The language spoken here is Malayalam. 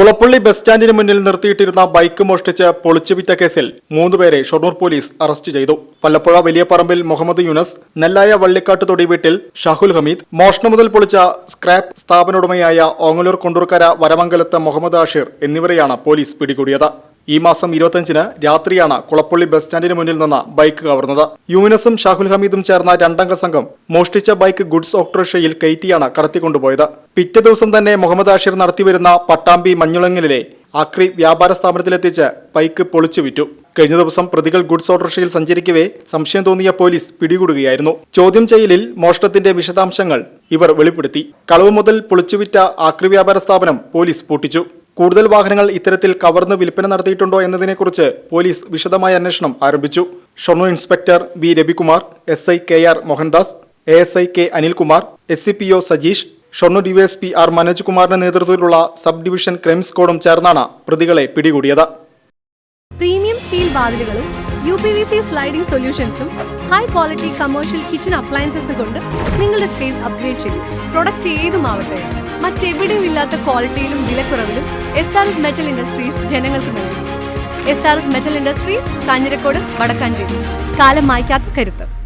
കുളപ്പള്ളി ബസ് സ്റ്റാൻഡിന് മുന്നിൽ നിർത്തിയിട്ടിരുന്ന ബൈക്ക് മോഷ്ടിച്ച് പൊളിച്ചുവിറ്റ കേസിൽ മൂന്നുപേരെ ഷൊർണൂർ പോലീസ് അറസ്റ്റ് ചെയ്തു. പല്ലപ്പുഴ വലിയ പറമ്പിൽ മുഹമ്മദ് യൂനസ് നെല്ലായ വള്ളിക്കാട്ട് തൊടി വീട്ടിൽ ഷാഹുൽ ഹമീദ് മോഷണം മുതൽ പൊളിച്ച സ്ക്രാപ്പ് സ്ഥാപനോടമയായ ഓങ്ങലൂർ കൊണ്ടൂർക്കര വരമംഗലത്ത് മുഹമ്മദ് ആഷിർ എന്നിവരെയാണ് പോലീസ് പിടികൂടിയത്. ഈ മാസം ഇരുപത്തഞ്ചിന് രാത്രിയാണ് കുളപ്പള്ളി ബസ് സ്റ്റാൻഡിന് മുന്നിൽ നിന്ന് ബൈക്ക് കവർന്നത്. യൂനസും ഷാഹുൽ ഹമീദും ചേർന്ന രണ്ടംഗ സംഘം മോഷ്ടിച്ച ബൈക്ക് ഗുഡ്സ് ഓട്ടോറിക്ഷയിൽ കയറ്റിയാണ് കടത്തിക്കൊണ്ടുപോയത്. പിറ്റേ ദിവസം തന്നെ മുഹമ്മദ് ആഷിർ നടത്തിവരുന്ന പട്ടാമ്പി മഞ്ഞുളങ്ങലിലെ അക്രി വ്യാപാര സ്ഥാപനത്തിലെത്തിച്ച് ബൈക്ക് പൊളിച്ചു വിറ്റു കഴിഞ്ഞ ദിവസം പ്രതികൾ ഗുഡ്സ് ഓട്ടോറിക്ഷയിൽ സഞ്ചരിക്കവേ സംശയം തോന്നിയ പോലീസ് പിടികൂടുകയായിരുന്നു. ചോദ്യം ചെയ്യലിൽ മോഷ്ടത്തിന്റെ വിശദാംശങ്ങൾ ഇവർ വെളിപ്പെടുത്തി. കളവ് മുതൽ പൊളിച്ചുവിറ്റ ആക്രി വ്യാപാര സ്ഥാപനം പോലീസ് പൂട്ടിച്ചു. കൂടുതൽ വാഹനങ്ങൾ ഇത്തരത്തിൽ കവർന്ന് വിൽപ്പന നടത്തിയിട്ടുണ്ടോ എന്നതിനെക്കുറിച്ച് പോലീസ് വിശദമായ അന്വേഷണം ആരംഭിച്ചു. Shoranur inspector B Ravikumar S I K R Mohandas A S I K Anilkumar S C P O Sajeesh Shoranur DySP R Manoj കുമാറിന്റെ നേതൃത്വത്തിലുള്ള സബ് ഡിവിഷൻ ക്രൈം സ്ക്വാഡും ചേർന്നാണ് പ്രതികളെ പിടികൂടിയത്. പ്രീമിയം സ്റ്റീൽ വാതിലുകളും U P V C sliding സൊല്യൂഷൻസും high quality commercial kitchen appliances കൊണ്ട് നിങ്ങളുടെ സ്പേസ് അപ്ഗ്രേഡ് ചെയ്യും പ്രൊഡക്റ്റ് ഏതുമാവട്ടെ. മറ്റെവിടെയും ഇല്ലാത്ത ക്വാളിറ്റിയിലും വിലക്കുറവിലും S R S metal industries ജനങ്ങൾക്ക് നൽകും S R S metal industries Kanjirakode Wadakkanchery. കാലം മായ്ക്കാത്ത കരുത്ത്.